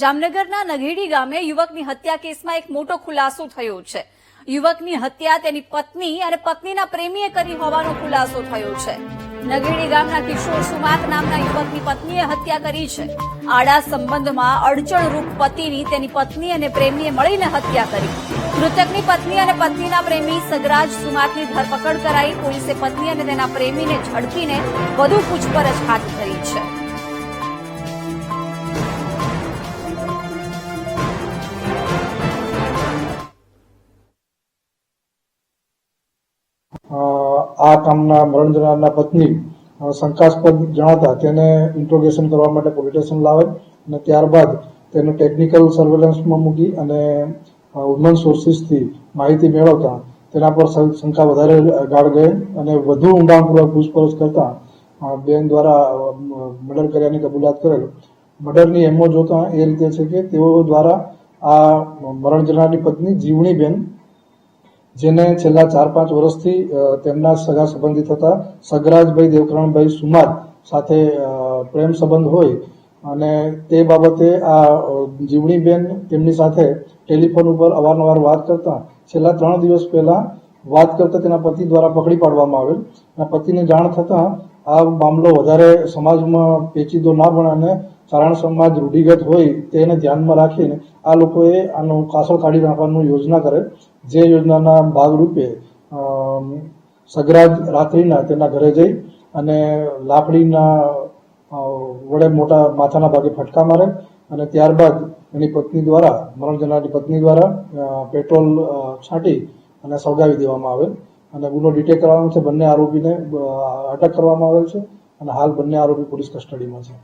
જામનગરના નઘેડી ગામે યુવકની હત્યા કેસમાં એક મોટો ખુલાસો થયો છે. યુવકની હત્યા તેની પત્ની અને પત્નીના પ્રેમીએ કરી હોવાનો ખુલાસો થયો છે. નઘેડી ગામના કિશોર સુમાત નામના યુવકની પત્નીએ હત્યા કરી છે. આડા સંબંધમાં અડચણરૂપ પતિની તેની પત્ની અને પ્રેમીએ મળીને હત્યા કરી. મૃતકની પત્ની અને પત્નીના પ્રેમી સગરાજ સુમાતની ધરપકડ કરાઈ. પોલીસે પત્ની અને તેના પ્રેમીને ઝડપીને વધુ પૂછપરછ હાથ ધરી છે. આ કામના મરણ જનારના પત્ની શંકાસ્પદ જણાતા તેને ઇન્ટ્રોગેશન કરવા માટે પોલીસ સ્ટેશન લાવે અને ત્યારબાદ તેને ટેકનિકલ સર્વેલન્સમાં મૂકી અને હ્યુમન સોર્સિસથી માહિતી મેળવતા તેના પર શંકા વધારે ગાળ ગઈ અને વધુ ઊંડાણપૂર્વક પૂછપરછ કરતા બેન દ્વારા મર્ડર કર્યાની કબૂલાત કરેલ. મર્ડરની એમો જોતા એ રીતે છે કે તેઓ દ્વારા આ મરણ જનારની પત્ની જીવણીબેન જેને છેલ્લા ચાર પાંચ વર્ષથી તેમના સગા સંબંધિત હતા સગરાજભાઈ દેવકરણભાઈ સુમાર સાથે પ્રેમ સંબંધ હોય અને તે બાબતે આ જીવણીબેન તેમની સાથે ટેલિફોન ઉપર અવારનવાર વાત કરતા, છેલ્લા ત્રણ દિવસ પહેલા વાત કરતા તેના પતિ દ્વારા પકડી પાડવામાં આવેલ. અને પતિને જાણ થતાં આ મામલો વધારે સમાજમાં પેચીદો ના બને અને ચારણ સમાજ રૂઢિગત હોય તેને ધ્યાનમાં રાખીને આ લોકોએ આનો કાસળ કાઢી નાખવાનું યોજના કરે. જે યોજનાના ભાગરૂપે સગરાજ રાત્રિના તેના ઘરે જઈ અને લાકડીના વડે મોટા માથાના ભાગે ફટકા મારે અને ત્યારબાદ એની પત્ની દ્વારા, મરણ જનારની પત્ની દ્વારા પેટ્રોલ છાંટી અને સળગાવી દેવામાં આવે અને ગુનો ડિટેક્ટ કરવાનો છે. બંને આરોપીને અટક કરવામાં આવેલ છે અને હાલ બંને આરોપી પોલીસ કસ્ટડીમાં છે.